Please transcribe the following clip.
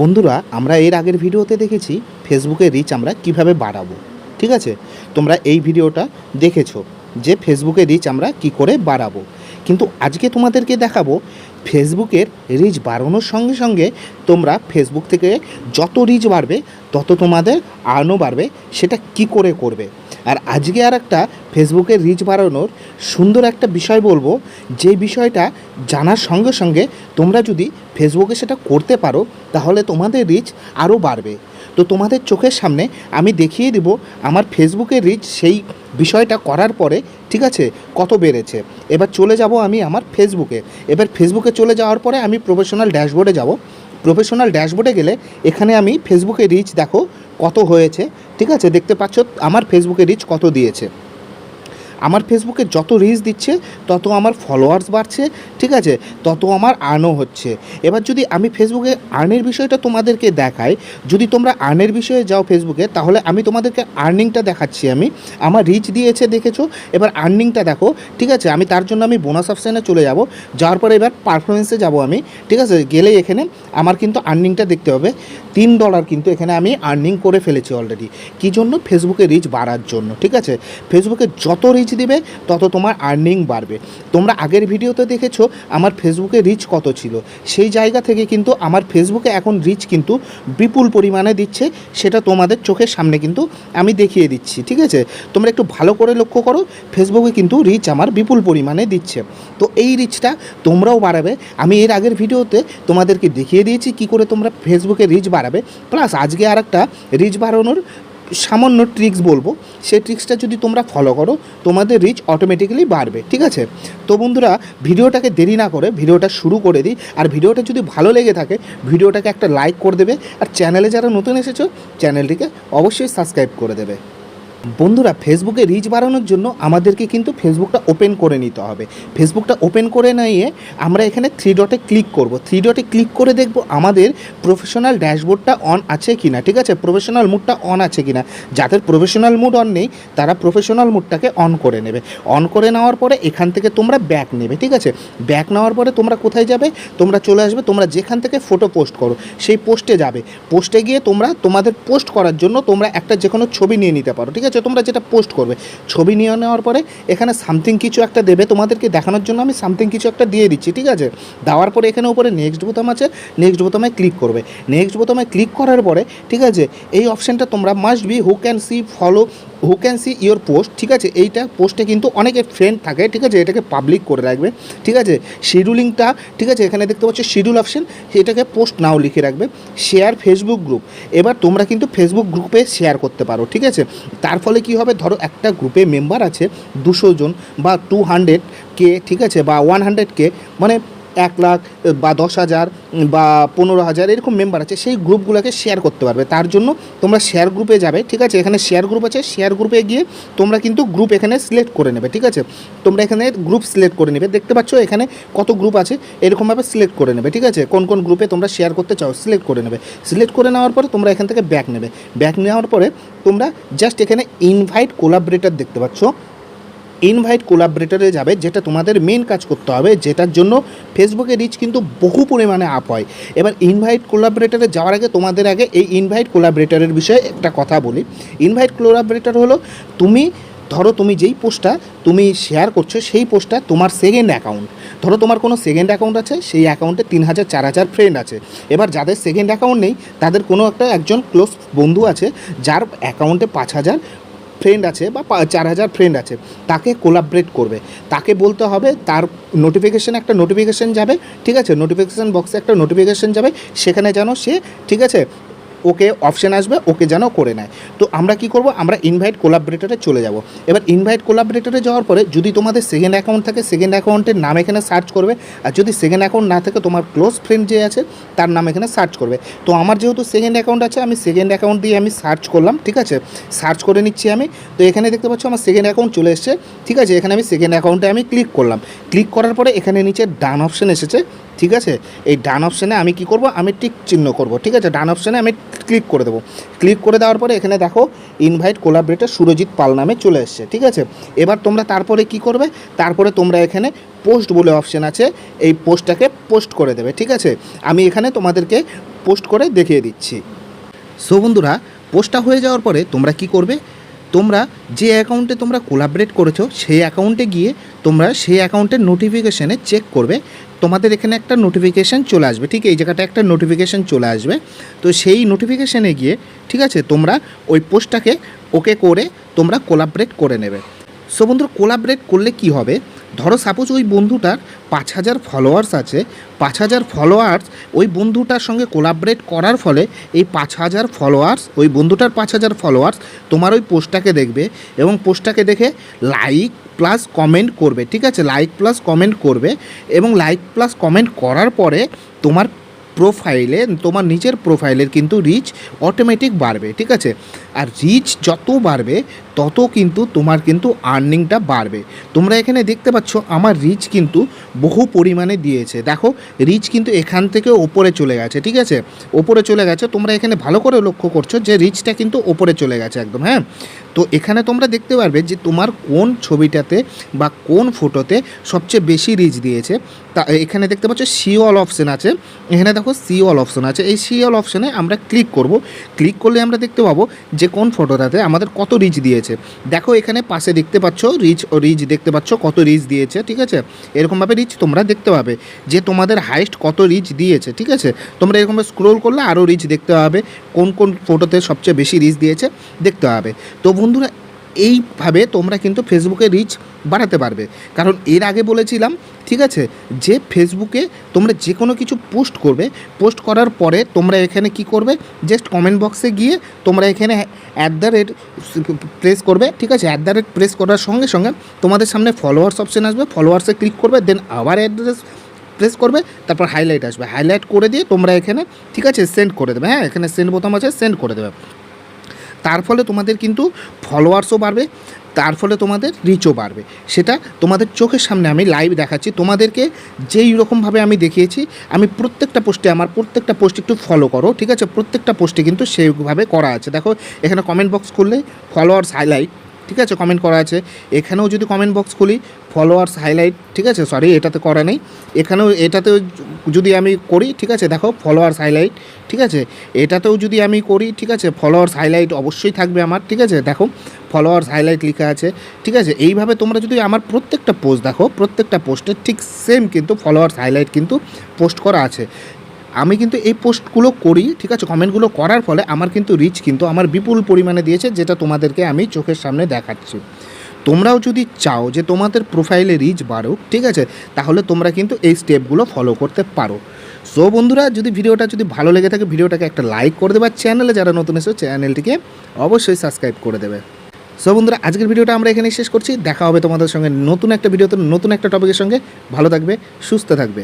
বন্ধুরা, আমরা এর আগের ভিডিওতে দেখেছি ফেসবুকে রিচ আমরা কীভাবে বাড়াবো, ঠিক আছে? তোমরা এই ভিডিওটা দেখেছ যে ফেসবুকে রিচ আমরা কি করে বাড়াবো। কিন্তু আজকে তোমাদেরকে দেখাবো ফেসবুকের রিচ বাড়ানোর সঙ্গে সঙ্গে তোমরা ফেসবুক থেকে যত রিচ বাড়বে, তত তোমাদের আর্নও বাড়বে, সেটা কি করে করবে? আর আজকে আর একটা ফেসবুকের রিচ বাড়ানোর সুন্দর একটা বিষয় বলব। যে বিষয়টা জানার সঙ্গে সঙ্গে তোমরা যদি ফেসবুকে সেটা করতে পারো, তাহলে তোমাদের রিচ আরও বাড়বে। তো তোমাদের চোখের সামনে আমি দেখিয়ে দেব আমার ফেসবুকের রিচ সেই বিষয়টা করার পরে, ঠিক আছে, কত বেড়েছে। এবার চলে যাব আমি আমার ফেসবুকে। এবার ফেসবুকে চলে যাওয়ার পরে আমি প্রফেশনাল ড্যাশবোর্ডে যাব। প্রফেশনাল ড্যাশবোর্ডে গেলে এখানে আমি ফেসবুকে রিচ দেখো কত হয়েছে, ঠিক আছে, দেখতে পাচ্ছ আমার ফেসবুকে রিচ কত দিয়েছে। আমার ফেসবুকে যত রিচ দিচ্ছে, তত আমার ফলোয়ার্স বাড়ছে, ঠিক আছে? তত আমার আর্নও হচ্ছে। এবার যদি আমি ফেসবুকে আর্নের বিষয়টা তোমাদেরকে দেখাই, যদি তোমরা আর্নের বিষয়ে যাও ফেসবুকে তাহলে আমি তোমাদেরকে আর্নিংটা দেখাচ্ছি আমি। আমার রিচ দিয়েছে, দেখেছ? এবার আর্নিংটা দেখো, ঠিক আছে? আমি তার জন্য আমি বোনাস অপশানে চলে যাব। যাওয়ার পরে এবার পারফরমেন্সে যাব আমি, ঠিক আছে? গেলে এখানে আমার কিন্তু আর্নিংটা দেখতে হবে। তিন ডলার কিন্তু এখানে আমি আর্নিং করে ফেলেছি অলরেডি কী জন্য? ফেসবুকে রিচ বাড়ার জন্য, ঠিক আছে? ফেসবুকে যত রিচ দিবে, তত তোমার আর্নিং বাড়বে। তোমরা আগের ভিডিওতে দেখেছ আমার ফেসবুকে রিচ কত ছিল। সেই জায়গা থেকে কিন্তু আমার ফেসবুকে এখন রিচ কিন্তু বিপুল পরিমাণে দিচ্ছে, সেটা তোমাদের চোখের সামনে কিন্তু আমি দেখিয়ে দিচ্ছি, ঠিক আছে? তোমরা একটু ভালো করে লক্ষ্য করো ফেসবুকে কিন্তু রিচ আমার বিপুল পরিমাণে দিচ্ছে। তো এই রিচটা তোমরাও বাড়াবে। আমি এর আগের ভিডিওতে তোমাদেরকে দেখিয়ে দিয়েছি কি করে তোমরা ফেসবুকে রিচ বাড়াবে। প্লাস আজকে আর একটা রিচ বাড়ানোর সামান্য ট্রিক্স বলব সেই ট্রিক্সটা যদি তোমরা ফলো করো, তোমাদের রিচ অটোমেটিক্যালি বাড়বে, ঠিক আছে? তো বন্ধুরা, ভিডিওটাকে দেরি না করে ভিডিওটা শুরু করে দিই, আর ভিডিওটা যদি ভালো লেগে থাকে, ভিডিওটাকে একটা লাইক করে দেবে, আর চ্যানেলে যারা নতুন এসেছ চ্যানেলটিকে অবশ্যই সাবস্ক্রাইব করে দেবে। বন্ধুরা ফেসবুকে রিচ বাড়ানোর জন্য আমাদেরকে কিন্তু ফেসবুকটা ওপেন করে নিতে হবে। ফেসবুকটা ওপেন করে নিয়ে আমরা এখানে থ্রি ডটে ক্লিক করব। থ্রি ডটে ক্লিক করে দেখব আমাদের প্রফেশনাল ড্যাশবোর্ডটা অন আছে কি না ঠিক আছে? প্রফেশনাল মুডটা অন আছে কি না যাদের প্রফেশনাল মুড অন নেই, তারা প্রফেশনাল মুডটাকে অন করে নেবে। অন করে নেওয়ার পরে এখান থেকে তোমরা ব্যাক নেবে, ঠিক আছে? ব্যাক নেওয়ার পরে তোমরা কোথায় যাবে? তোমরা চলে আসবে, তোমরা যেখান থেকে ফটো পোস্ট করো, সেই পোস্টে যাবে। পোস্টে গিয়ে তোমরা তোমাদের পোস্ট করার জন্য তোমরা একটা যে কোনো ছবি নিয়ে নিতে পারো, ঠিক আছে? তোমরা যেটা পোস্ট করবে। ছবি নিয়ে নেওয়ার পরে এখানে সামথিং কিছু একটা দেবে, তোমাদেরকে দেখানোর জন্য আমি সামথিং কিছু একটা দিয়ে দিচ্ছি, ঠিক আছে? দেওয়ার পরে এখানে উপরে নেক্সট বোতাম আছে নেক্সট বোতামে ক্লিক করবে। নেক্সট বোতামে ক্লিক করার পরে, ঠিক আছে, এই অপশানটা তোমরা must be who can see follow who can see your post ঠিক আছে? এইটা পোস্টে কিন্তু অনেকের ফ্রেন্ড থাকে, ঠিক আছে? এটাকে পাবলিক করে রাখবে, ঠিক আছে? শিডিউলিংটা ঠিক আছে? এখানে দেখতে পাচ্ছ শিডিউল অপশন এটাকে পোস্ট নাও লিখে রাখবে শেয়ার ফেসবুক গ্রুপ এবার তোমরা কিন্তু ফেসবুক গ্রুপে শেয়ার করতে পারো, ঠিক আছে? তার ফলে কি হবে? ধরো একটা গ্রুপে মেম্বার আছে দুশো জন বা টু হান্ড্রেড কে, ঠিক আছে? বা ওয়ান হান্ড্রেড কে মানে এক লাখ বা দশ হাজার বা পনেরো হাজার এরকম মেম্বার আছে, সেই গ্রুপগুলোকে শেয়ার করতে পারবে। তার জন্য তোমরা শেয়ার গ্রুপে যাবে, ঠিক আছে? এখানে শেয়ার গ্রুপ আছে শেয়ার গ্রুপে গিয়ে তোমরা কিন্তু গ্রুপ এখানে সিলেক্ট করে নেবে, ঠিক আছে? তোমরা এখানে গ্রুপ সিলেক্ট করে নেবে। দেখতে পাচ্ছ এখানে কত গ্রুপ আছে, এরকমভাবে সিলেক্ট করে নেবে, ঠিক আছে? কোন কোন গ্রুপে তোমরা শেয়ার করতে চাও সিলেক্ট করে নেবে। সিলেক্ট করে নেওয়ার পরে তোমরা এখান থেকে ব্যাক নেবে। ব্যাক নেওয়ার পরে তোমরা জাস্ট এখানে ইনভাইট কোলাবরেটর দেখতে পাচ্ছ। ইনভাইট কোলাবরেটরে যাবে, যেটা তোমাদের মেন কাজ করতে হবে, যেটার জন্য ফেসবুকে রিচ কিন্তু বহু পরিমাণে আপ হয়। এবার ইনভাইট কোলাবরেটরে যাওয়ার আগে তোমাদের আগে এই ইনভাইট কোলাবরেটরের বিষয়ে একটা কথা বলি। ইনভাইট কোলাবরেটর হলো তুমি, ধরো তুমি যেই পোস্টটা তুমি শেয়ার করছ, সেই পোস্টটা তোমার সেকেন্ড অ্যাকাউন্ট ধরো তোমার কোনো সেকেন্ড অ্যাকাউন্ট আছে, সেই অ্যাকাউন্টে তিন হাজার, চার হাজার ফ্রেন্ড আছে। এবার যাদের সেকেন্ড অ্যাকাউন্ট নেই, তাদের কোনো একটা একজন ক্লোজ বন্ধু আছে, যার অ্যাকাউন্টে পাঁচ হাজার ফ্রেন্ড আছে বা চার হাজার ফ্রেন্ড আছে, তাকে কোলাবরেট করবে। তাকে বলতে হবে, তার নোটিফিকেশান একটা নোটিফিকেশান যাবে, ঠিক আছে? নোটিফিকেশান বক্সে একটা নোটিফিকেশান যাবে, সেখানে যেন সে, ঠিক আছে? ওকে অপশান আসবে, ওকে যেন করে নেয়। তো আমরা কি করব? আমরা ইনভাইট কোলাবরেটরে চলে যাব। এবার ইনভাইট কোলাবরেটরে যাওয়ার পরে যদি তোমাদের সেকেন্ড অ্যাকাউন্ট থাকে সেকেন্ড অ্যাকাউন্টের নাম এখানে সার্চ করবে। আর যদি সেকেন্ড অ্যাকাউন্ট না থাকে, তোমার ক্লোজ ফ্রেন্ড যে আছে, তার নাম এখানে সার্চ করবে। তো আমার যেহেতু সেকেন্ড অ্যাকাউন্ট আছে, আমি সেকেন্ড অ্যাকাউন্ট দিয়ে আমি সার্চ করলাম, ঠিক আছে? সার্চ করে নিচ্ছি আমি। তো এখানে দেখতে পাচ্ছ আমার সেকেন্ড অ্যাকাউন্ট চলে এসেছে, ঠিক আছে? এখানে আমি সেকেন্ড অ্যাকাউন্টে আমি ক্লিক করলাম। ক্লিক করার পরে এখানে নিচে ডান অপশন এসেছে। ঠিক আছে? এই ডান অপশানে আমি কি করব? আমি টিক চিহ্ন করব, ঠিক আছে? ডান অপশানে আমি ক্লিক করে দেবো। ক্লিক করে দেওয়ার পরে এখানে দেখো ইনভাইট কোলাবরেটর সুরজিৎ পাল নামে চলে এসছে, ঠিক আছে? এবার তোমরা তারপরে কি করবে? তারপরে তোমরা এখানে পোস্ট বলে অপশান আছে, এই পোস্টটাকে পোস্ট করে দেবে, ঠিক আছে? আমি এখানে তোমাদেরকে পোস্ট করে দেখিয়ে দিচ্ছি। সো বন্ধুরা পোস্টটা হয়ে যাওয়ার পরে তোমরা কি করবে? তোমরা যে অ্যাকাউন্টে তোমরা কোলাবরেট করেছ, সেই অ্যাকাউন্টে গিয়ে তোমরা সেই অ্যাকাউন্টের নোটিফিকেশানে চেক করবে। তোমাদের এখানে একটা নোটিফিকেশান চলে আসবে, ঠিক এই জায়গাটা একটা নোটিফিকেশান চলে আসবে। তো সেই নোটিফিকেশানে গিয়ে, ঠিক আছে, তোমরা ওই পোস্টটাকে ওকে করে তোমরা কোলাবরেট করে নেবে। সো বন্ধুরা কোলাবরেট করলে কি হবে? ধরো সাপোজ ওই বন্ধুটার পাঁচ হাজার ফলোয়ার্স আছে, পাঁচ হাজার ফলোয়ার্স ওই বন্ধুটার সঙ্গে কোলাবরেট করার ফলে এই পাঁচ হাজার ফলোয়ার্স ওই বন্ধুটার পাঁচ হাজার ফলোয়ার্স তোমার ওই পোস্টটাকে দেখবে এবং পোস্টটাকে দেখে লাইক প্লাস কমেন্ট করবে, ঠিক আছে? লাইক প্লাস কমেন্ট করবে এবং লাইক প্লাস কমেন্ট করার পরে তোমার প্রোফাইলে তোমার নিজের প্রোফাইলের কিন্তু রিচ অটোমেটিক বাড়বে, ঠিক আছে? আর রিচ যত বাড়বে, তত কিন্তু তোমার কিন্তু আর্নিংটা বাড়বে। তোমরা এখানে দেখতে পাচ্ছ, আমার রিচ কিন্তু বহু পরিমাণে দিয়েছে। দেখো রিচ কিন্তু এখান থেকে ওপরে চলে গেছে, ঠিক আছে? ওপরে চলে গেছে, তোমরা এখানে ভালো করে লক্ষ্য করছ যে রিচটা কিন্তু ওপরে চলে গেছে একদম হ্যাঁ? তো এখানে তোমরা দেখতে পারবে যে তোমার কোন ছবিটাতে বা কোন ফটোতে সবচেয়ে বেশি রিচ দিয়েছে। তা এখানে দেখতে পাচ্ছ সি অল অপশন আছে। এখানে দেখো সি অল অপশন আছে। এই সি অল অপশনে আমরা ক্লিক করব। ক্লিক করলে আমরা দেখতে পাবো যে কোন ফটোটাতে আমাদের কত রিচ দিয়েছে। দেখো এখানে পাশে দেখতে পাচ্ছ রিচ ও রিচ দেখতে পাচ্ছ, কত রিচ দিয়েছে, ঠিক আছে? এরকমভাবে রিচ তোমরা দেখতে পাবে যে তোমাদের হাইস্ট কত রিচ দিয়েছে, ঠিক আছে? তোমরা এরকমভাবে স্ক্রোল করলে আরও রিচ দেখতে পাবে, কোন কোন ফটোতে সবচেয়ে বেশি রিচ দিয়েছে, দেখতে পাবে। তো বন্ধুরা এইভাবে তোমরা কিন্তু ফেসবুকে রিচ বাড়াতে পারবে। কারণ এর আগে বলেছিলাম, ঠিক আছে? যে ফেসবুকে তোমরা যে কোনো কিছু পোস্ট করবে পোস্ট করার পরে তোমরা এখানে কি করবে? জাস্ট কমেন্ট বক্সে গিয়ে তোমরা এখানে অ্যাট দ্য রেট প্রেস করবে, ঠিক আছে? অ্যাট দ্য রেট প্রেস করার সঙ্গে সঙ্গে তোমাদের সামনে ফলোয়ার্স অপশন আসবে ফলোয়ার্সে ক্লিক করবে দেন আবার অ্যাড্রেস প্রেস করবে, তারপর হাইলাইট আসবে। হাইলাইট করে দিয়ে তোমরা এখানে, ঠিক আছে? সেন্ড করে দেবে হ্যাঁ? এখানে সেন্ড বোতাম আছে সেন্ড করে দেবে। তার ফলে তোমাদের কিন্তু ফলোয়ার্সও বাড়বে, তার ফলে তোমাদের রিচও বাড়বে। সেটা তোমাদের চোখের সামনে আমি লাইভ দেখাচ্ছি। তোমাদেরকে যেই রকমভাবে আমি দেখিয়েছি, আমি প্রত্যেকটা পোস্টে আমার প্রত্যেকটা পোস্ট একটু ফলো করো, ঠিক আছে? প্রত্যেকটা পোস্টে কিন্তু সেইভাবে করা আছে। দেখো, এখানে কমেন্ট বক্স করলে ফলোয়ার্স হাইলাইট ঠিক আছে কমেন্ট করা আছে। এখানেও যদি কমেন্ট বক্স খুলি ফলোয়ার্স হাইলাইট ঠিক আছে সরি এটাতে করা নেই। এখানেও, এটাতেও যদি আমি করি, ঠিক আছে, দেখো ফলোয়ার্স হাইলাইট ঠিক আছে, এটাতেও যদি আমি করি, ঠিক আছে ফলোয়ার্স হাইলাইট অবশ্যই থাকবে আমার, ঠিক আছে, দেখো ফলোয়ার্স হাইলাইট লেখা আছে, ঠিক আছে, এইভাবে তোমরা যদি আমার প্রত্যেকটা পোস্ট দেখো, প্রত্যেকটা পোস্টে ঠিক সেম কিন্তু ফলোয়ার্স হাইলাইট কিন্তু পোস্ট করা আছে। আমি কিন্তু এই পোস্টগুলো করি, ঠিক আছে? কমেন্টগুলো করার ফলে আমার কিন্তু রিচ কিন্তু আমার বিপুল পরিমাণে দিয়েছে, যেটা তোমাদেরকে আমি চোখের সামনে দেখাচ্ছি। তোমরাও যদি চাও যে তোমাদের প্রোফাইলে রিচ বাড়ুক, ঠিক আছে? তাহলে তোমরা কিন্তু এই স্টেপগুলো ফলো করতে পারো। সো বন্ধুরা, যদি ভিডিওটা যদি ভালো লেগে থাকে, ভিডিওটাকে একটা লাইক করে দেবে চ্যানেলে যারা নতুন এসেছ চ্যানেলটিকে অবশ্যই সাবস্ক্রাইব করে দেবে। সো বন্ধুরা, আজকের ভিডিওটা আমরা এখানেই শেষ করছি। দেখা হবে তোমাদের সঙ্গে নতুন একটা ভিডিওতে, নতুন একটা টপিকের সঙ্গে। ভালো থাকবে, সুস্থ থাকবে।